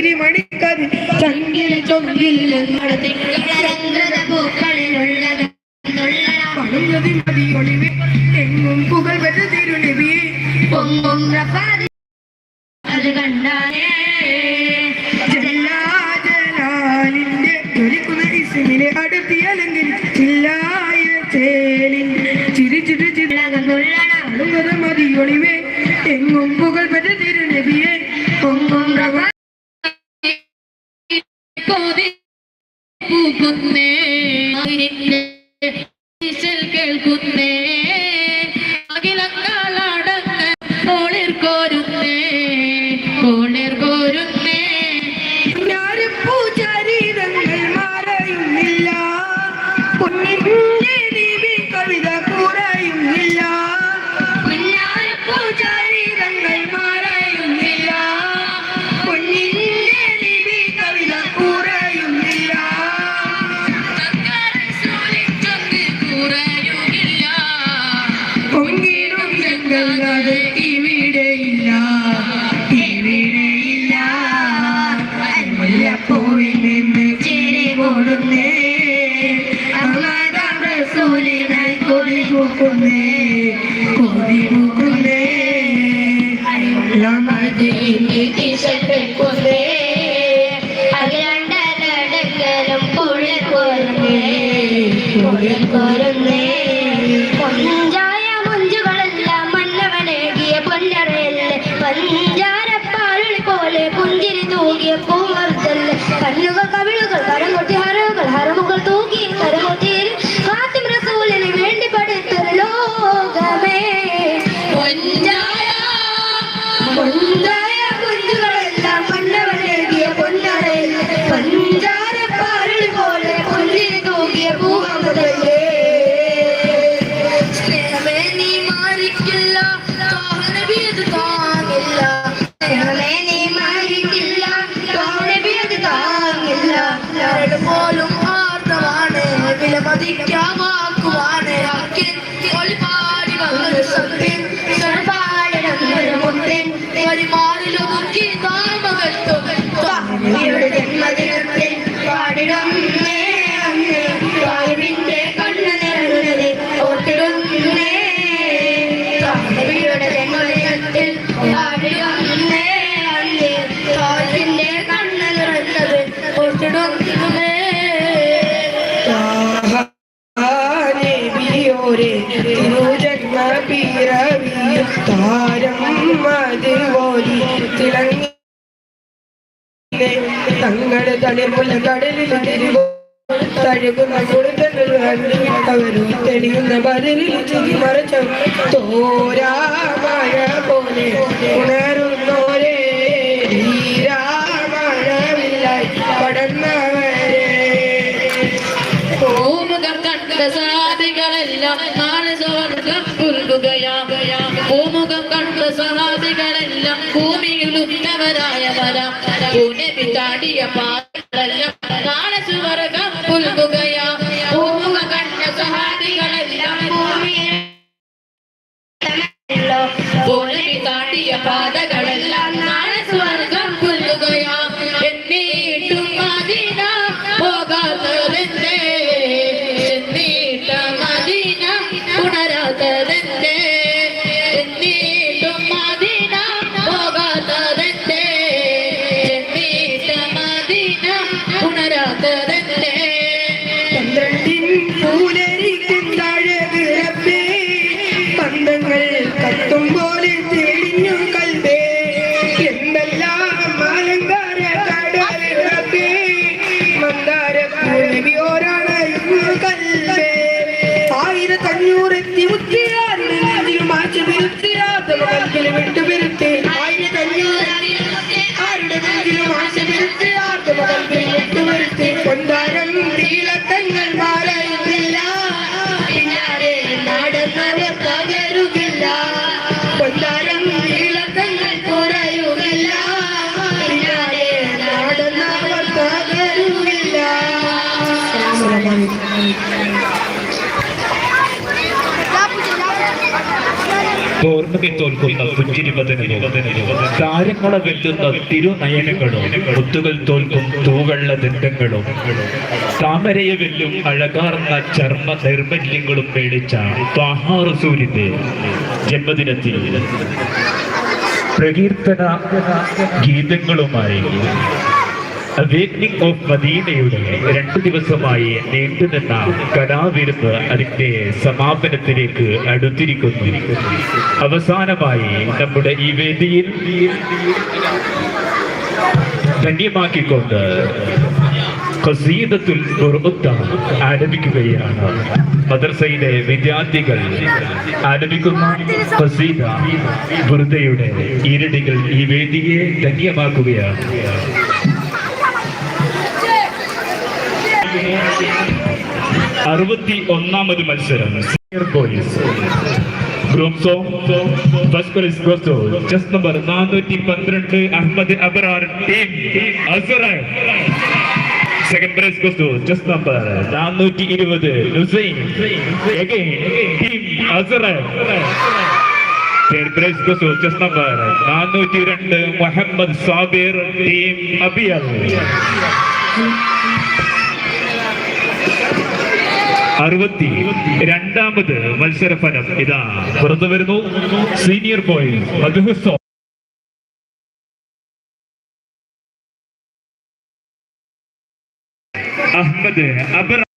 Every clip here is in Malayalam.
തിരിമണിക്കതി ചങ്കിൽ ചൊങ്കിൽ പണിഞ്ഞതിൽ തളിപ്പുല കടലിൽ തിരികെ തഴുകുന്ന കുളികൾ കവരും ചിരി മറച്ച തോരാമഴ പോലെ ഉണരുന്നോരേ. ധീരാമഴവില്ലായി പടന്നവരെ ഭൂമുഖം കണ്ട സാധികളെല്ലാം നാളെ സ്വർഗം പുൽകുകയാകയാ ഭൂമുഖം കണ്ട സഹാദികളെല്ലാം ഭൂമിയിൽ ഉന്നവരായ വരാം പുനെ പിതാടിയ പാ गान सुवर का फुल गया താരങ്ങളെ വെല്ലുന്ന തിരുനയനങ്ങളും മുത്തുകൾ തോൽക്കും തൂവെള്ള ദന്തങ്ങളും താമരയെ വെല്ലും അഴകാർന്ന ചർമ്മ നിർമ്മല്യങ്ങളും പേടിച്ച സൂര്യന്റെ ജന്മദിനത്തിൽ പ്രകീർത്തന ഗീതങ്ങളുമായി അവേക്നിങ് ഓഫ് മദീനയുടെ രണ്ടു ദിവസമായി നീണ്ടുനിന്ന കലാവിരുന്ന് അതിന്റെ സമാപനത്തിലേക്ക് അടുത്തിരിക്കുന്നു. അവസാനമായി നമ്മുടെ ഈ വേദിയിൽ ധന്യമാക്കിക്കൊണ്ട് ഖസീദത്തുൽ ആരംഭിക്കുകയാണ്. മദർസയിലെ വിദ്യാർത്ഥികൾ ആരംഭിക്കുന്ന ഖസീദ ബുർദയുടെ ഈരടികൾ ഈ വേദിയെ ധന്യമാക്കുകയാണ്. അറുപത്തി ഒന്നാമത് മത്സരം group so first prize goes number നാനൂറ്റി പന്ത്രണ്ട് Ahmed Abrar team Asara second prize goes chest number നാനൂറ്റി ഇരുപത് Nusain team Asara third prize goes chest number നാനൂറ്റി രണ്ട് മുഹമ്മദ് സാബിർ ടീം അബിയൽ. അറുപത്തി രണ്ടാമത് മത്സരഫലം ഇതാ. പുറത്തു വരുന്നു. Senior മധുഹുസോ. Ahmed Abar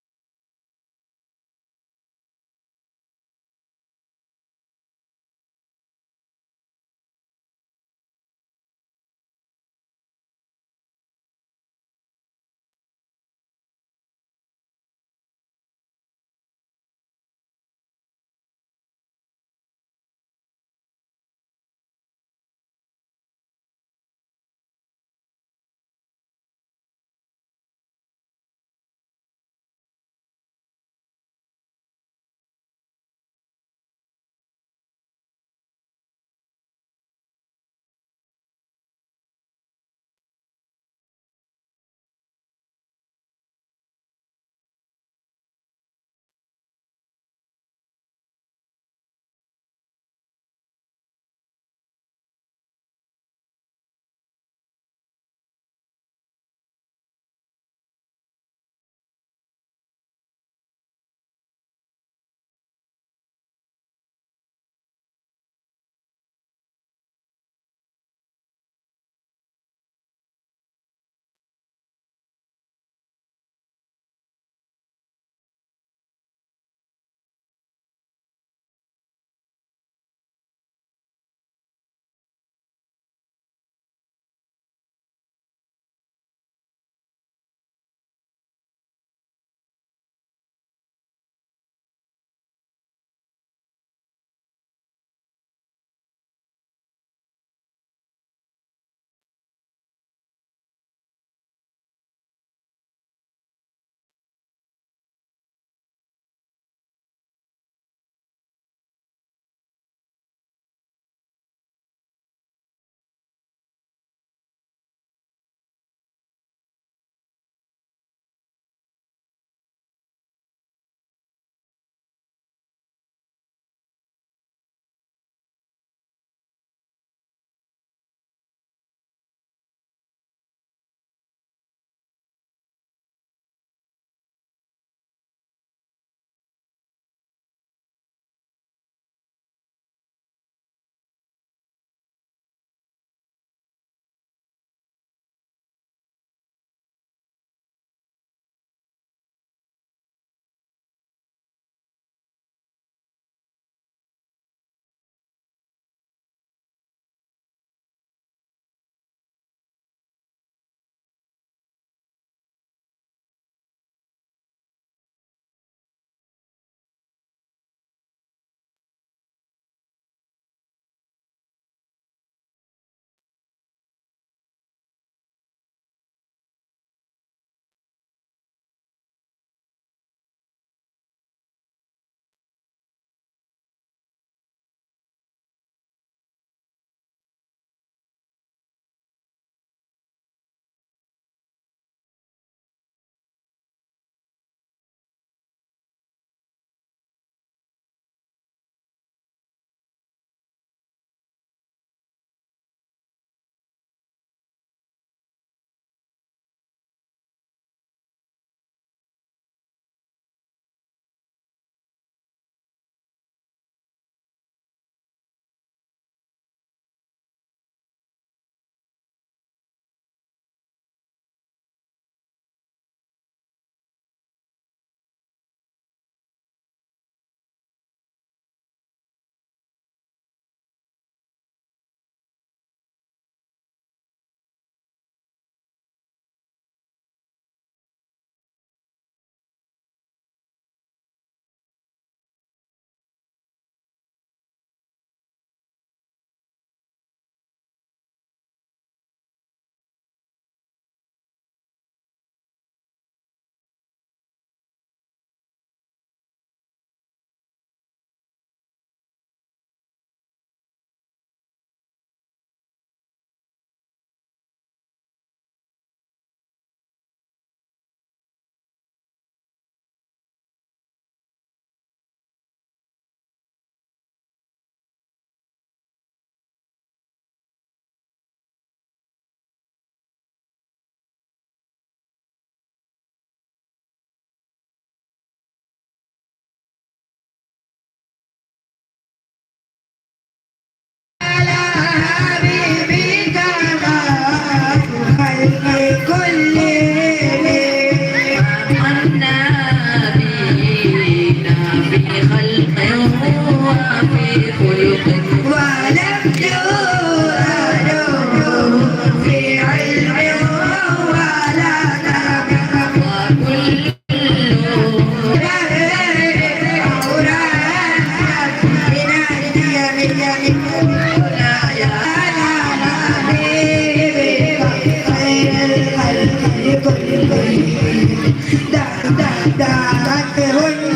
da da da da da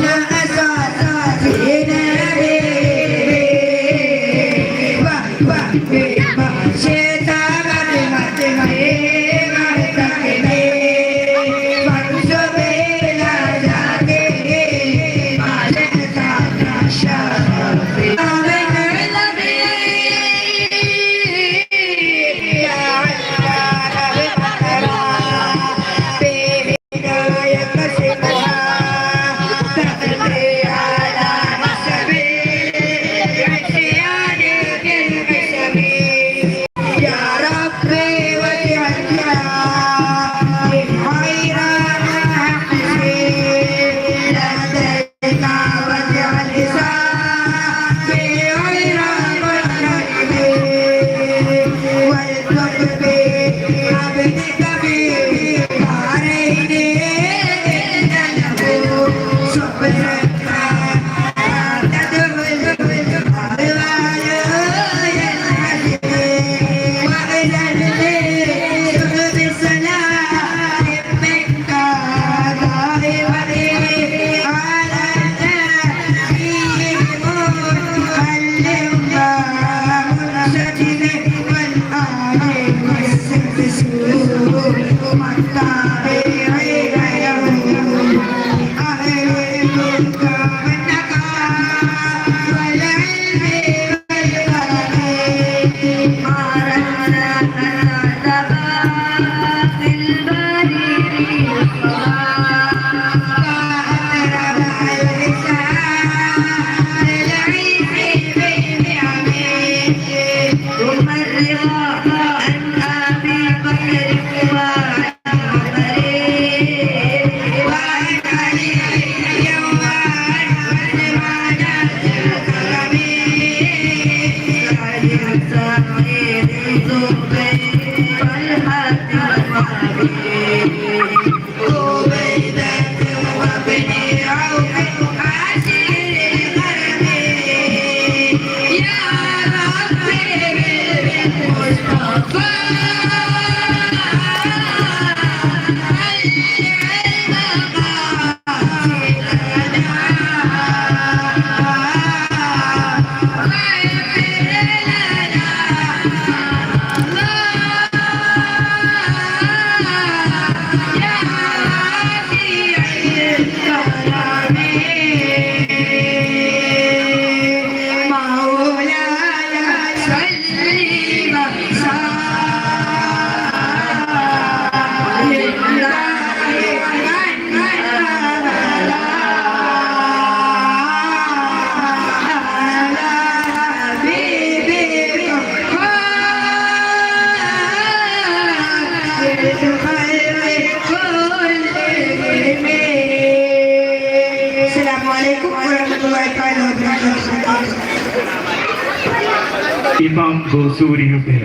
ഇമാം ഗോസൂരിയുടെ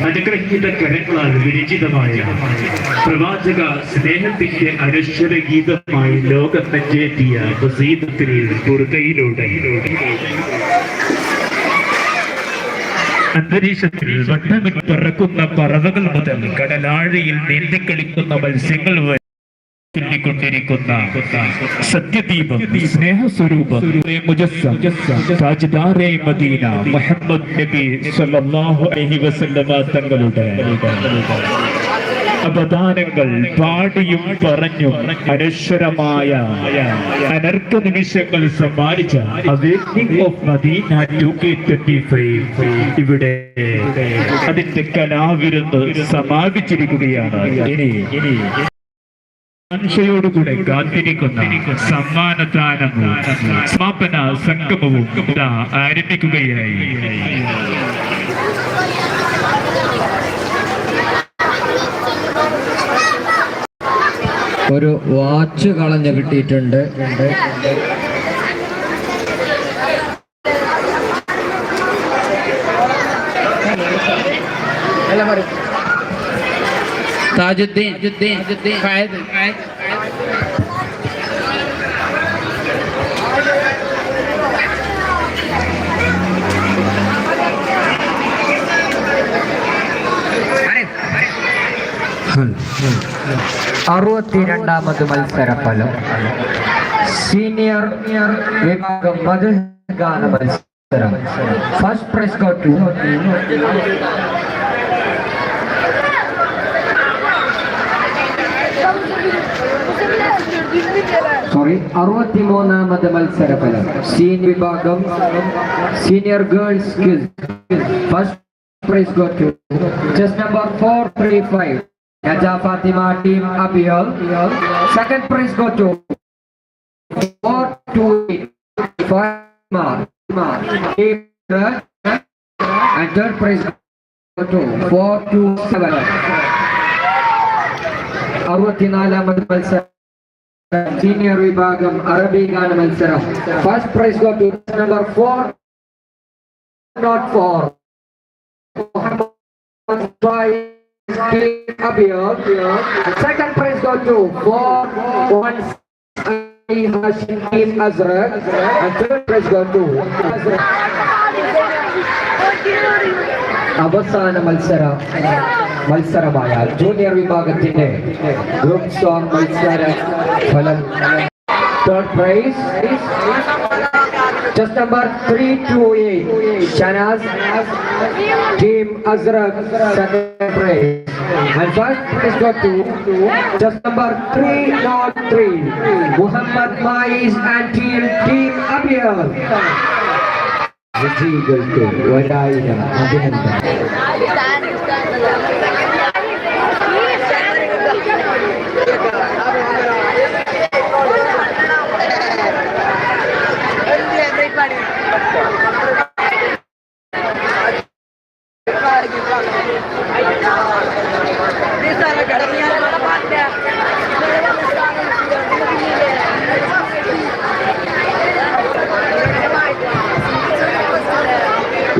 അനുഗ്രഹീത കരങ്ങളാൽ വിരചിതമായ പ്രവാചക സ്നേഹത്തിന്റെ അനശ്വര ഗീതമായി ലോകം നെഞ്ചേറ്റിയ ബസീദത്തിലെ കുറുകയിലൂടെ. അന്തരീക്ഷത്തിൽ വട്ടമിൽ പറക്കുന്ന പറവകൾ മുതൽ കടലാഴയിൽ നീന്തിക്കളിക്കുന്ന മത്സ്യങ്ങൾ വരെ സത്യദീപം സ്നേഹസ്വരൂപം മദീന മുഹമ്മദ് നബി അലൈഹി തങ്ങളുടെ അവദാനങ്ങൾ പാടിയും പറഞ്ഞും അനശ്വരമായ അനർക്ക നിമിഷങ്ങൾ സമ്മാനിച്ച ഇവിടെ അതിന്റെ കലാവിരുന്ന് സമാപിച്ചിരിക്കുകയാണ്. ഇനി ഇനി ആകാംക്ഷയോടുകൂടെ കാത്തിരിക്കുന്ന സമ്മാനദാനവും സമാപന സംഗമവും ഇതാ ആരംഭിക്കുകയായി. ഒരു വാച്ച് കളഞ്ഞു കിട്ടിയിട്ടുണ്ട്. താജുദ്ദീൻ ഫയദ് ഹൽ അറുപത്തിരണ്ടാമത് മത്സരഫലം. സീനിയർ വിഭാഗം മതഗാന മത്സരം. First prize go to sorry അറുപത്തിമൂന്നാമത് മത്സരഫലം സീനിയർ വിഭാഗം senior girls first prize go to chest number four three five Raja Fatima team Abiyal. Second prize go to four two eight Fatima team Raj. and third prize go to four two seven. അറുപത്തിനാലാമത് മത്സരം സീനിയർ വിഭാഗം അറബി ഗാന മത്സരം first prize go to number four nought four Abiyal. Second prize go to four one Hashim Team Azraq. And third prize go to അവസാന മത്സര മത്സരമായ ജൂനിയർ വിഭാഗത്തിന്റെ ഗ്രൂപ്പ് സോങ് മത്സര ഫലം third prize chest number three two eight Shanaz team Asraq second prize And first prize go to just number 303 Muhammad Mais and team Team Abiyal. വിജയികൾക്ക് ഒരായിരം അഭിനന്ദനം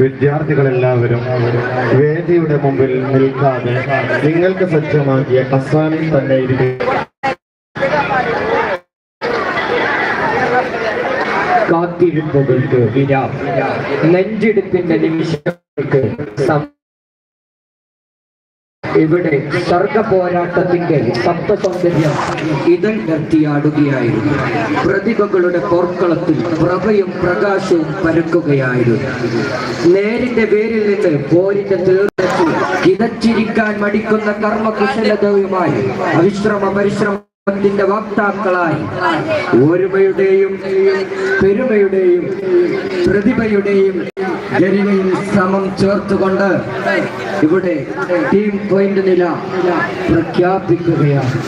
വിദ്യാർത്ഥികളെല്ലാവരും വേദിയുടെ മുമ്പിൽ നിൽക്കാതെ നിങ്ങൾക്ക് സജ്ജമാക്കിയ അസ്വാമി തന്നെ ഇരിക്കും കാത്തിരിപ്പുകൾക്ക് വിരാ. നെഞ്ചെടുപ്പിന്റെ നിമിഷങ്ങൾക്ക് സം- ഇവിടെ സർഗ പോരാട്ടത്തിന്റെ സപ്തസൗന്ദര്യം ഇതൾ നിർത്തിയാടുകയായിരുന്നു. പ്രതിഭകളുടെ പോർക്കളത്തിൽ പ്രഭയും പ്രകാശവും പരക്കുകയായിരുന്നു. നേരിന്റെ പേരിൽ നിന്ന് പോരിന്റെ തീർച്ചയായും കിതച്ചിരിക്കാൻ മടിക്കുന്ന കർമ്മകുശലതയുമായി അവിശ്രമ പരിശ്രമത്തിന്റെ വക്താക്കളായി. ഒരുമയുടെയും പെരുമയുടെയും പ്രതിഭയുടെയും ഗരിമയിൽ സമം ചേർത്തുകൊണ്ട് ഇവിടെ ടീം പോയിന്റ് നില പ്രഖ്യാപിക്കുകയാണ്.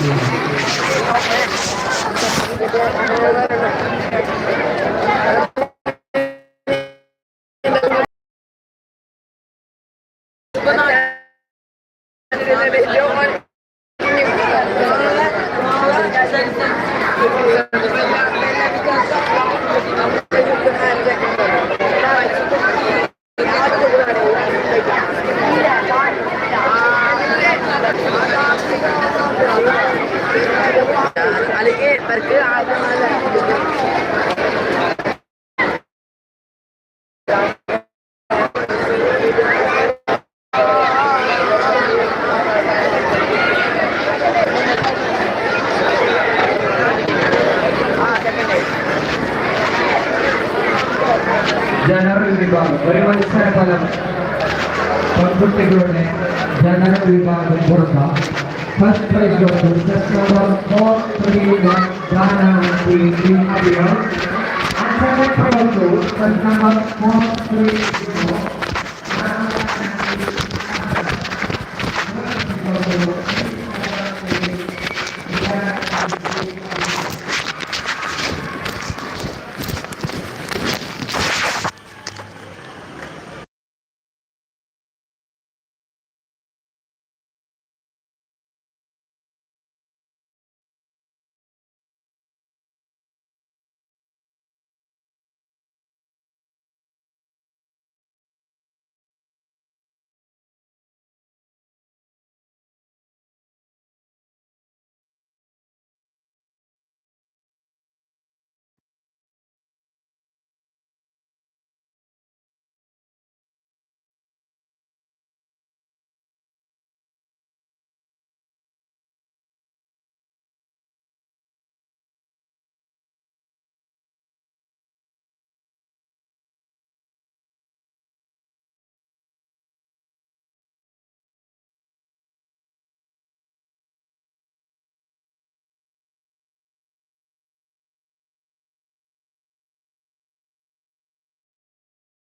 Radio bersama Putri dan Dana di Adil. Area. Acara Toronto bersama Putri Dana di